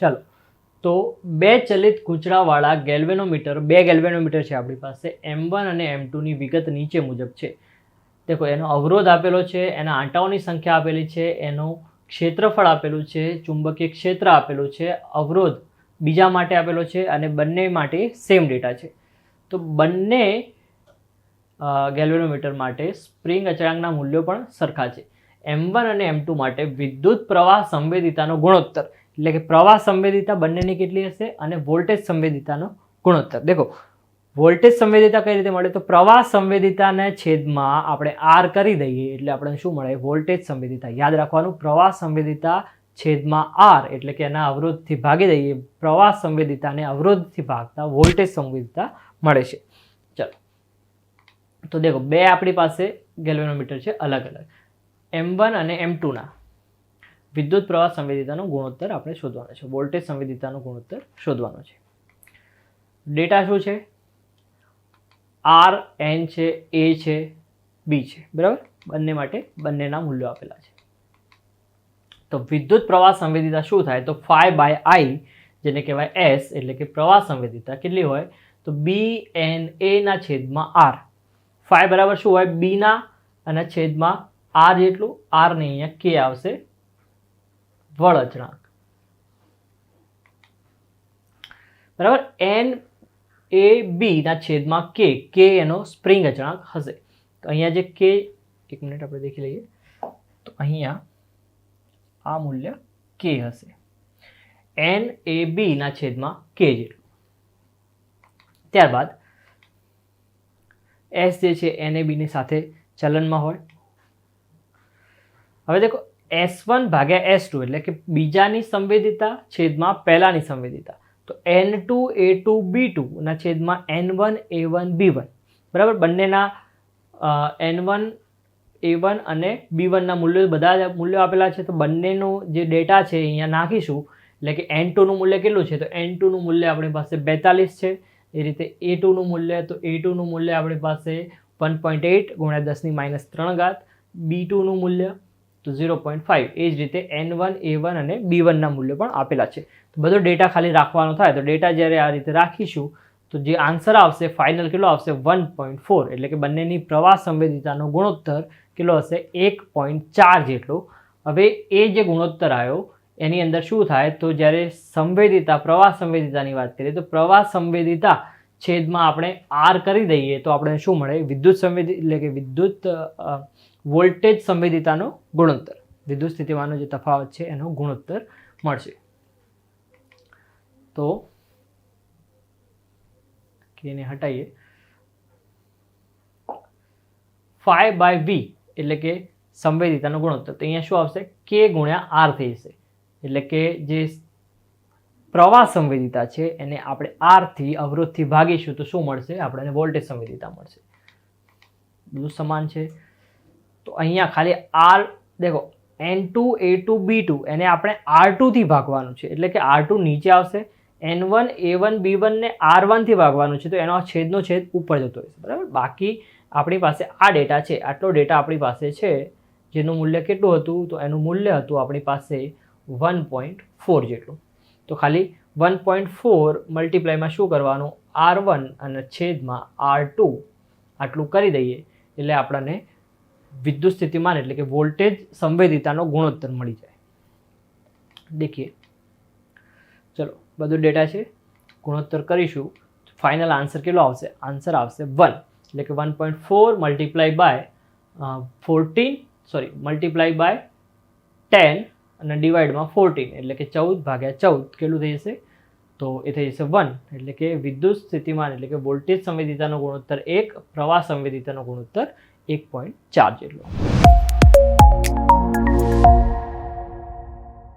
ચાલો. તો બે ચલિત કૂંચડાવાળા ગેલ્વેનોમીટર, બે ગેલ્વેનોમીટર છે આપણી પાસે. એમ વન અને એમ ટુની વિગત નીચે મુજબ છે. દેખો, એનો અવરોધ આપેલો છે, એના આંટાઓની સંખ્યા આપેલી છે, એનું ક્ષેત્રફળ આપેલું છે, ચુંબકીય ક્ષેત્ર આપેલું છે, અવરોધ બીજા માટે આપેલો છે અને બંને માટે સેમ ડેટા છે. તો બંને ગેલ્વેનોમીટર માટે સ્પ્રિંગ અચળાંકના મૂલ્યો પણ સરખા છે. એમ વન અને એમ ટુ માટે વિદ્યુત પ્રવાહ સંવેદિતાનો ગુણોત્તર. એટલે કે પ્રવાહ સંવેદિતા બંનેની કેટલી હશે અને વોલ્ટેજ સંવેદિતાનો ગુણોત્તર. દેખો, વોલ્ટેજ સંવેદિતા કઈ રીતે મળે? તો પ્રવાહ સંવેદિતાને છેદમાં આપણે આર કરી દઈએ એટલે આપણને શું મળે? વોલ્ટેજ સંવેદિતા. યાદ રાખવાનું, પ્રવાહ સંવેદિતા છેદમાં આર એટલે કે એના અવરોધથી ભાગી દઈએ. પ્રવાહ સંવેદિતાને અવરોધથી ભાગતા વોલ્ટેજ સંવેદિતા મળે છે. ચલો. તો દેખો, બે આપણી પાસે ગેલ્વેનોમીટર છે અલગ અલગ એમ વન અને એમ ટુના વિદ્યુત પ્રવાહ સંવેદિતાનો ગુણોત્તર આપણે શોધવાનો છે. વોલ્ટેજ સંવેદિતાનો ગુણોત્તર શોધવાનો છે. ડેટા શું છે? આર એન છે એ છે બી છે. બરાબર? બંને માટે બંનેના મૂલ્યો આપેલા છે. તો વિદ્યુત પ્રવાહ સંવેદિતા શું થાય? તો ફાઈ બાય આઈ જેને કહેવાય એસ એટલે કે પ્રવાહ સંવેદિતા કેટલી હોય? તો બી એન એના છેદમાં આર ફાઈ બરાબર શું હોય? બીના અને છેદમાં આર જેટલું. આર ને અહીંયા કે આવશે. વળ અચળાંક બરાબર? એન એ બી ના છેદમાં કે કે એનો સ્પ્રિંગ અચળાંક હશે. તો અહીંયા જે કે એક મિનિટ આપણે દેખી લઈએ. તો અહીંયા આ મૂલ્ય કે હશે. એન એ બી ના છેદમાં કે જેટલું. ત્યારબાદ એસ જે છે એન એ બીની સાથે ચલનમાં હોય. હવે દેખો એસ વન ભાગ્યા એસ ટુ એટલે કે બીજાની સંવેદિતા છેદમાં પહેલાની સંવેદિતા. તો N two, A two, B two ના છેદમાં N one, A one, B one. બરાબર? બંનેના એન વન, એ વન અને બી વનના મૂલ્યો બધા મૂલ્યો આપેલા છે. તો બંનેનો જે ડેટા છે અહીંયા નાખીશું. એટલે કે એન ટુનું મૂલ્ય કેટલું છે? તો એન ટુનું મૂલ્ય આપણી પાસે બેતાલીસ છે. એ રીતે એ ટુનું મૂલ્ય, તો એ ટુનું મૂલ્ય આપણી પાસે વન પોઈન્ટ એટ ગુણ્યા દસની માઇનસ ત્રણ ઘાત. બી ટુનું મૂલ્ય તો ઝીરો પોઈન્ટ ફાઇવ એ જ રીતે એન વન એ વન અને બી વનના મૂલ્યો પણ આપેલા છે. તો બધો ડેટા ખાલી રાખવાનો થાય તો ડેટા જ્યારે આ રીતે રાખીશું, તો જે આન્સર આવશે ફાઇનલ કેટલો આવશે? વન પોઈન્ટ ફોર એટલે કે બંનેની પ્રવાહ સંવેદિતાનો ગુણોત્તર કેટલો હશે? એક પોઈન્ટ ચાર જેટલો. હવે એ જે ગુણોત્તર આવ્યો, એની અંદર શું થાય? તો જ્યારે સંવેદિતા, પ્રવાહ સંવેદિતાની વાત કરીએ, તો પ્રવાહ સંવેદિતા છેદમાં આપણે આર કરી દઈએ તો આપણે શું મળે? વિદ્યુત સંવેદિત એટલે કે વિદ્યુત વોલ્ટેજ સંવેદિતાનો ગુણોત્તર. વિદ્યુત સ્થિતિમાનનો જે તફાવત છે, એનો ગુણોત્તર મળશે. તો એને હટાઈએ. ફાઈવ બાય વી એટલે કે સંવેદિતાનો ગુણોત્તર. તો અહીંયા શું આવશે? કે ગુણ્યા આર થઈ જશે. એટલે કે જે પ્રવાહ સંવેદિતા છે, એને આપણે આરથી અવરોધથી ભાગીશું, તો શું મળશે? આપણને વોલ્ટેજ સંવેદિતા મળશે. બધું સમાન છે. તો અહીંયા ખાલી આર દેખો N two A two B two એને આપણે આર ટુથી ભાગવાનું છે. એટલે કે આર ટુ નીચે આવશે N one A one B વનને R વનથી ભાગવાનું છે. તો એનો છેદનો છેદ ઉપર જતો રહેશે. બરાબર? બાકી આપણી પાસે આ ડેટા છે. આટલો ડેટા આપણી પાસે છે, જેનું મૂલ્ય કેટલું હતું? તો એનું મૂલ્ય હતું આપણી પાસે વન પોઈન્ટ ફોર જેટલું. તો ખાલી વન પોઈન્ટ ફોર મલ્ટીપ્લાયમાં શું કરવાનું? આર વન અને છેદમાં આર ટુ આટલું કરી દઈએ. એટલે આપણને વિદ્યુત સ્થિતિમાન એટલે કે વોલ્ટેજ સંવેદિતાનો ગુણોત્તર મળી જાય. દેખીએ. ચલો, બધું ડેટા છે. ગુણોત્તર કરીશું. ફાઇનલ આન્સર કેટલો આવશે? આન્સર આવશે વન એટલે કે one point four multiply by fourteen sorry multiply by ten અને ડિવાઈડમાં ફોર્ટીન એટલે કે ચૌદ ભાગ્યા ચૌદ, કેટલું થઈ જશે? તો એ થઈ જશે વન એટલે કે વિદ્યુત સ્થિતિમાન એટલે કે વોલ્ટેજ સંવેદિતાનો ગુણોત્તર એક, પ્રવાહ સંવેદિતાનો ગુણોત્તર એક પોઈન્ટ ચાર જેટલો.